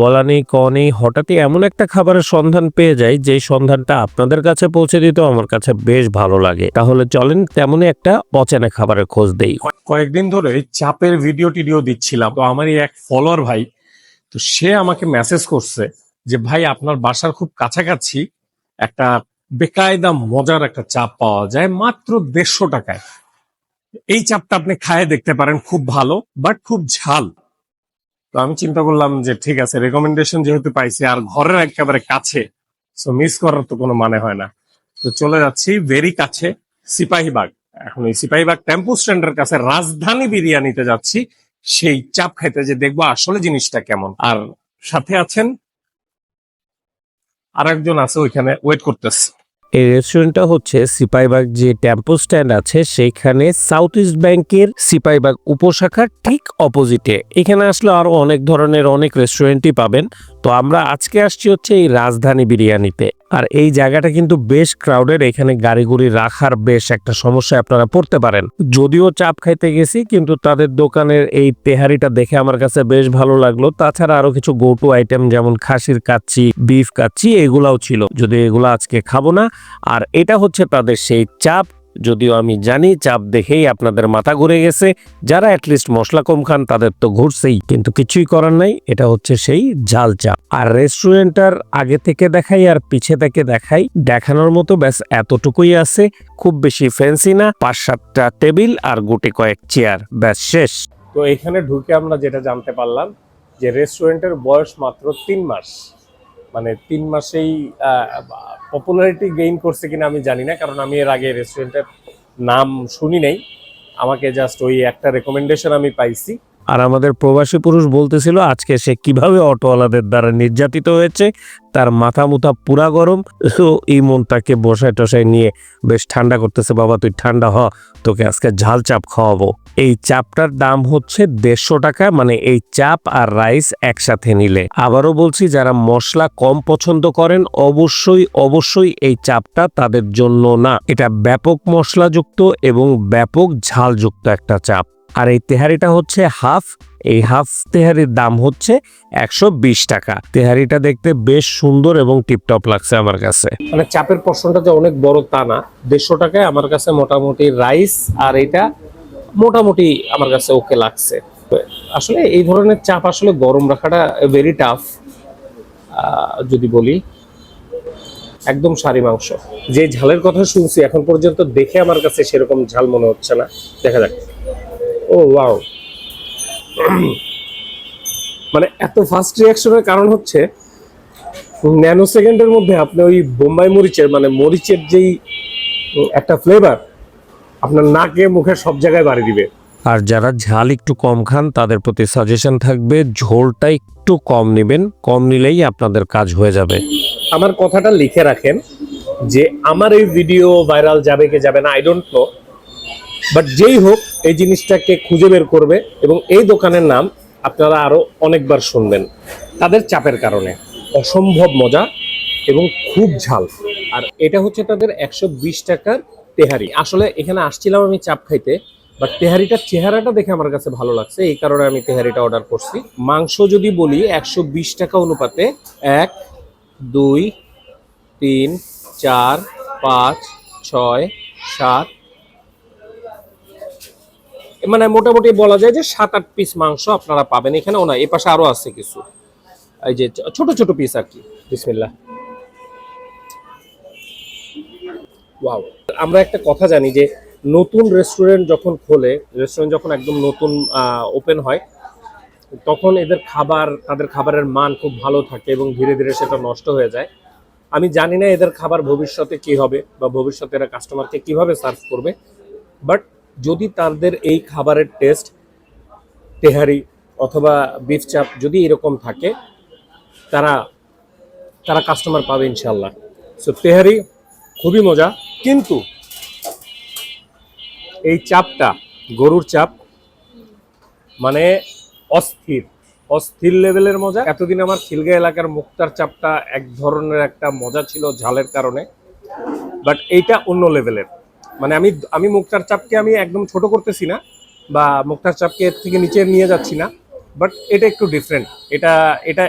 বলা নেই, ক নেই, হঠাৎই এমন একটা খাবারের সন্ধান পেয়ে যাই যে সন্ধানটা আপনাদের কাছে পৌঁছে দিতেও আমার কাছে বেশ ভালো লাগে। তাহলে চলেন তেমনই একটা অচেনা খাবারের খোঁজ দেই। কয়েকদিন ধরে চাপের ভিডিও টিডিও দিচ্ছিলাম। তো আমার এক ফলোয়ার ভাই, তো সে আমাকে মেসেজ করছে যে, ভাই, আপনার বাসার খুব কাছাকাছি একটা বেকায়দা মজার একটা চাপ পাওয়া যায়, মাত্র দেড়শো টাকায়। এই চাপটা আপনি খায়ে দেখতে পারেন, খুব ভালো বাট খুব ঝাল। তো আমি চিন্তা করলাম যে ঠিক আছে রেকমেন্ডেশন যেহেতু পাইছি আর ঘরের একেবারে কাছে সো মিস করার তো কোনো মানে হয় না। তো চলে যাচ্ছি ভেরি কাছে, সিপাহীবাগ। এখন এই সিপাহীবাগ টেম্পো স্ট্যান্ডের কাছে রাজধানী বিরিয়ানিতে যাচ্ছি, সেই চাপ খাইতে যে দেখব আসলে জিনিসটা কেমন। আর সাথে আছেন আর একজন আছে ওইখানে ওয়েট করতেছে। এই রেস্টুরেন্টটা হচ্ছে সিপাইবাগ যে টেম্পো স্ট্যান্ড আছে, সেইখানে সাউথ ইস্ট ব্যাংকের সিপাইবাগ উপশাখার ঠিক অপোজিটে এখানে আসলে আরও অনেক ধরনের অনেক রেস্টুরেন্টই পাবেন। তো আমরা আজকে আসছি হচ্ছে এই রাজধানী বিরিয়ানিতে। আর এই জায়গাটা কিন্তু বেশ ক্রাউডেড এখানে গাড়িগুড়ি রাখার বেশ একটা সমস্যা আপনারা পড়তে পারেন। যদিও চাপ খাইতে গেছি, কিন্তু তাদের দোকানের এই তেহারিটা দেখে আমার কাছে বেশ ভালো লাগল। তাছাড়া আরও কিছু গো টু আইটেম যেমন খাসির কাচ্চি বিফ কাচ্চি, এগুলাও ছিল। যদি এগুলো আজকে খাব না, আর এটা হচ্ছে তাদের সেই চাপ যদিও আমি জানি চাপ দেখেই আপনাদের মাথা ঘুরে গেছে, যারা অ্যাটলিস্ট মশলা কম খান তাদের তো ঘুরছেই, কিন্তু কিছুই করার নাই, এটা হচ্ছে সেই ঝাল চাপ। আর রেস্টুরেন্টটার আগে থেকে দেখাই আর পিছে থেকে দেখাই, দেখানোর মতো ব্যাস এতটুকুই আছে, খুব বেশি ফ্যান্সি না, পাঁচ সাতটা টেবিল আর গুটি কয়েক চেয়ার ব্যাস শেষ। তো এখানে ঢুকে আমরা যেটা জানতে পারলাম, যে রেস্টুরেন্টের বয়স মাত্র তিন মাস। মানে তিন মাসেই পপুলারিটি গেইন করছে কিনা আমি জানি না, কারণ আমি এর আগে রেস্টুরেন্টের নাম শুনি নাই। আমাকে জাস্ট ওই একটা রেকমেন্ডেশন আমি পাইছি। আর আমাদের প্রবাসী পুরুষ বলতেছিল, আজকে সে কীভাবে অটোওয়ালাদের দ্বারা নির্যাতিত হয়েছে? তার মাথা মুথা পুরা গরম। তো এই মনটাকে বসায় টসায় নিয়ে বেশ ঠান্ডা করতেছে, বাবা, তুই ঠান্ডা হ, তোকে আজকে ঝাল চাপ খাওয়াবো। এই চাপটার দাম হচ্ছে দেড়শো টাকা মানে এই চাপ আর রাইস একসাথে নিলে। আবারও বলছি, যারা মশলা কম পছন্দ করেন, অবশ্যই অবশ্যই এই চাপটা তাদের জন্য না। এটা ব্যাপক মশলাযুক্ত এবং ব্যাপক ঝালযুক্ত একটা চাপ। আর এই তেহারিটা হচ্ছে হাফ, এই হাফ তেহারির দাম হচ্ছে একশো বিশ টাকা। তেহারিটা দেখতে বেশ সুন্দর এবং টিপটপ লাগছে আমার কাছে। মানে চাপের পোর্শনটা যে অনেক বড় তা না। দেড়শো টাকায় আমার কাছে মোটামুটি রাইস আর এটা মোটামুটি আমার কাছে ওকে লাগছে। আসলে এই ধরনের চাপ আসলে গরম রাখাটা ভেরি টাফ যদি বলি। একদম সারি মাংস। যে ঝালের কথা শুনছি, এখন পর্যন্ত দেখে আমার কাছে সেরকম ঝাল মনে হচ্ছে না। দেখা যাক। ও ওয়াও মানে এত ফাস্ট রিয়াকশনের কারণ হচ্ছে ন্যানো সেকেন্ডের মধ্যে আপনি ওই বোম্বাই মরিচের মানে মরিচের যেই একটা ফ্লেভার আপনার নাকে মুখে সব জায়গায় বাড়ি দিবে। আর যারা ঝাল একটু কম খান তাদের প্রতি সাজেশন থাকবে ঝোলটা একটু কম নেবেন কম নিলেই আপনাদের কাজ হয়ে যাবে। আমার কথাটা লিখে রাখেন যে আমার এই ভিডিও ভাইরাল যাবে কি যাবে না আই ডোন্ট নো বাট যেই হোক এই জিনিসটাকে খুঁজে বের করবে এবং এই দোকানের নাম আপনারা আরও অনেকবার শুনবেন। তাদের চাপের কারণে। অসম্ভব মজা এবং খুব ঝাল। আর এটা হচ্ছে তাদের একশো বিশ টাকার তেহারি। আসলে এখানে আসছিলাম আমি চাপ খাইতে বাট তেহারিটার চেহারাটা দেখে আমার কাছে ভালো লাগছে। এই কারণে আমি তেহারিটা অর্ডার করছি। মাংস যদি বলি, একশো বিশ টাকা অনুপাতে এক, দুই, তিন, চার, পাঁচ, ছয়, সাত মানে মোটামুটি বলা যায় যে সাত আট পিস মাংস আপনারা পাবেন। এখানে না, এ পাশে আরও আছে কিছু। এই যে ছোট ছোট পিস আর কি। বিসমিল্লাহ। ওয়াও। আমরা একটা কথা জানি যে নতুন রেস্টুরেন্ট যখন খোলে রেস্টুরেন্ট যখন একদম নতুন ওপেন হয়, তখন এদের খাবার, তাদের খাবারের মান খুব ভালো থাকে এবং ধীরে ধীরে সেটা নষ্ট হয়ে যায়। আমি জানি না এদের খাবার ভবিষ্যতে কি হবে বা ভবিষ্যতে এরা কাস্টমারকে কীভাবে সার্ভ করবে বাট যদি তাদের এই খাবারের টেস্ট তেহারি অথবা বিফ চাপ যদি এরকম থাকে, তারা তারা কাস্টমার পাবে ইনশাল্লাহ সো তেহারি খুবই মজা। কিন্তু এই চাপটা গরুর চাপ মানে অস্থির। অস্থির লেভেলের মজা। এতদিন আমার খিলগা এলাকার মুক্তার চাপটা এক ধরনের একটা মজা ছিল ঝালের কারণে। বাট এইটা অন্য লেভেলের মানে আমি আমি মুক্তার চাপকে আমি একদম ছোট করতেছি না বা মুক্তার চাপকে এর থেকে নিচে নিয়ে যাচ্ছি না বাট এটা একটু ডিফারেন্ট এটা এটা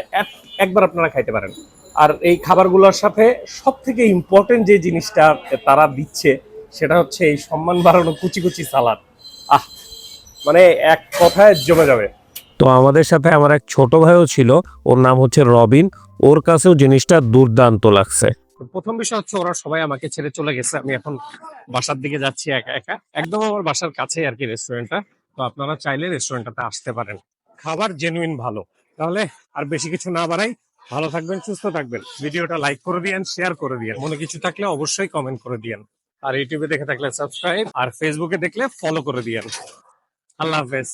একবার আপনারা খাইতে পারেন। আর এই খাবারগুলোর সাথে সব থেকে ইম্পর্টেন্ট যে জিনিসটা তারা দিচ্ছে, সেটা হচ্ছে এই সম্মান বাড়ানো কুচি কুচি সালাদ। আহ মানে এক কথায় জমে যাবে। তো আমাদের সাথে আমার এক ছোট ভাইও ছিল, ওর নাম হচ্ছে রবিন। ওর কাছেও জিনিসটা দুর্দান্ত লাগছে। প্রথম বিষয় হচ্ছে ওরা সবাই আমাকে ছেড়ে চলে গেছে। আমি এখন বাসার দিকে যাচ্ছি একা একা। একদম আমার বাসার কাছে আর কি রেস্টুরেন্টটা তো আপনারা চাইলে রেস্টুরেন্টটাতে আসতে পারেন। খাবার জেনুইন ভালো। তাহলে আর বেশি কিছু না বাড়াই। ভালো থাকবেন, সুস্থ থাকবেন। ভিডিওটা লাইক করে দিয়েন শেয়ার করে দিয়েন। মনে কিছু থাকলে অবশ্যই কমেন্ট করে দিয়েন। আর ইউটিউবে দেখে থাকলে সাবস্ক্রাইব আর ফেসবুকে দেখলে ফলো করে দিয়েন। আল্লাহ হাফেজ।